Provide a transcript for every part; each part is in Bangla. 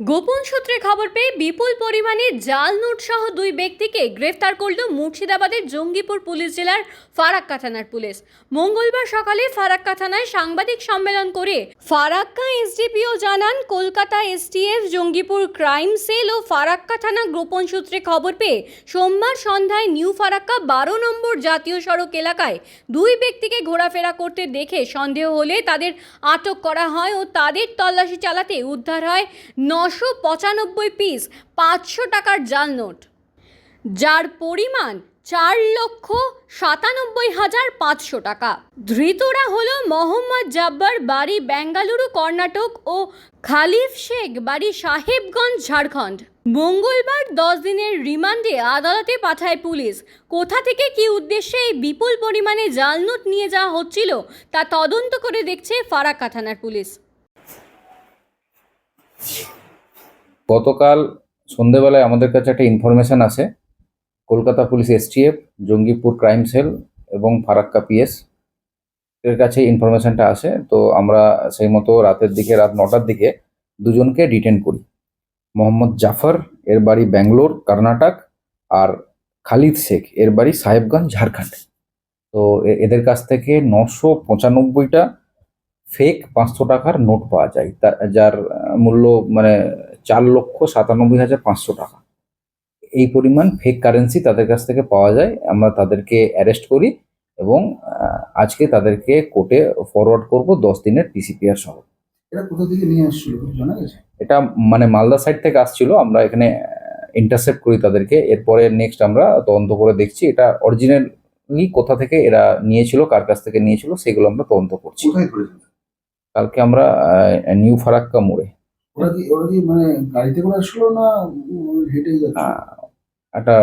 গোপন সূত্রে খবর পেয়ে বিপুল পরিমাণে জাল নোট সহ দুই ব্যক্তিকে গ্রেফতার করল মুর্শিদাবাদের জঙ্গিপুর পুলিশ জেলার ফারাক্কা থানার পুলিশ। মঙ্গলবার সকালে ফারাক্কা থানায় সাংবাদিক সম্মেলন করে ফারাক্কা এসডিপিও জানান, Kolkata STF, Jangipur crime cell ও ফারাক্কা থানা গোপন সূত্রে খবর পেয়ে সোমবার সন্ধ্যায় নিউ ফারাক্কা বারো নম্বর জাতীয় সড়ক এলাকায় দুই ব্যক্তিকে ঘোরাফেরা করতে দেখে সন্দেহ হলে তাদের আটক করা হয় ও তাদের তল্লাশি চালাতে উদ্ধার হয় নশো পঁচানব্বই পিস পাঁচশো টাকার জাল নোট। যার পরিমাণ চার লক্ষ সাতানব্বই হাজার পাঁচশো টাকা। ধৃতরা হল মোহাম্মদ জাব্বার বাড়ি বেঙ্গালুরু, কর্ণাটক ও খালিফ শেখ বাড়ি সাহেবগঞ্জ, ঝাড়খণ্ড। মঙ্গলবার দশ দিনের রিমান্ডে আদালতে পাঠায় পুলিশ। কোথা থেকে কী উদ্দেশ্যে এই বিপুল পরিমাণে জাল নোট নিয়ে যাওয়া হচ্ছিল, তা তদন্ত করে দেখছে ফারাক্কা থানার পুলিশ। গতকাল সন্ধেবেলায় আমাদের কাছে একটা ইনফরমেশন আসে Kolkata police STF Jangipur crime cell এবং ফারাক্কা পিএস এর কাছে ইনফরমেশনটা আসে। তো আমরা সেই মতো রাতের দিকে, রাত নটার দিকে দুজনকে ডিটেন করি। মোহাম্মদ জাফর, এর বাড়ি ব্যাঙ্গালোর, কর্ণাটক আর খালিদ শেখ, এর বাড়ি সাহেবগঞ্জ, ঝাড়খণ্ড। তো এদের কাছ থেকে নশো পঁচানব্বইটা ফেক পাঁচশো টাকার নোট পাওয়া যায়। তা- যার মূল্য মানে চার লক্ষ সাতানব্বই হাজার পাঁচশো টাকা। এই পরিমাণ ফেক কারেন্সি তাদের কাছ থেকে পাওয়া যায়। আমরা তাদেরকে অ্যারেস্ট করি এবং আজকে তাদেরকে কোর্টে ফরওয়ার্ড করব দশ দিনের পিসিপিআর সহ। এটা কোথা থেকে নিয়ে আসছিল জানা গেছে? এটা মানে মালদা সাইড থেকে আসছিল। আমরা এখানে ইন্টারসেপ্ট করি তাদেরকে। এরপরে নেক্সট আমরা তদন্ত করে দেখছি এটা অরিজিনালি কোথা থেকে এরা নিয়েছিল কার কাছ থেকে নিয়েছিল সেগুলো আমরা তদন্ত করছি। কালকে আমরা নিউ ফারাক্কা মোড়ে। ওরা কি ওরা কি মানে গাড়িতে করে আসলো না উম, হেঁটেই যাচ্ছে? একটা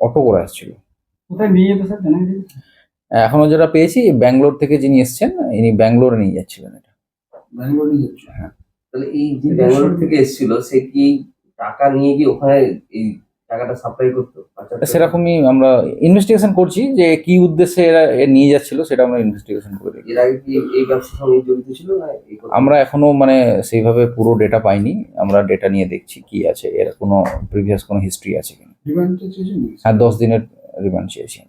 অটো করে আসছিল। কোথায় নিয়ে যেতে স্যার জানা এখনও যেটা পেয়েছি ব্যাঙ্গালোর থেকে যিনি এসছেন ইনি ব্যাঙ্গালোরে নিয়ে যাচ্ছিলেন এটা। ব্যাঙ্গালোর নিয়ে যাচ্ছে? তাহলে এই যে ব্যাঙ্গালোর থেকে এসেছিল সে কি টাকা নিয়ে গিয়ে ওখানে এই টাকাটা সাপ্লাই করতো সেরকমই আমরা ইনভেস্টিগেশন করছি যে কি উদ্দেশ্যে এরা নিয়ে যাচ্ছিল সেটা আমরা ইনভেস্টিগেশন করে দেখি। এর আগে কি এই ব্যবসার সঙ্গে জড়িত ছিল না আমরা এখনও মানে সেইভাবে পুরো ডেটা পাইনি আমরা ডেটা নিয়ে দেখছি কি আছে এর কোনো প্রিভিয়াস কোনো হিস্ট্রি আছে কিনা। চেয়েছেন? হ্যাঁ দশ দিনের রিমান্ড চেয়েছি।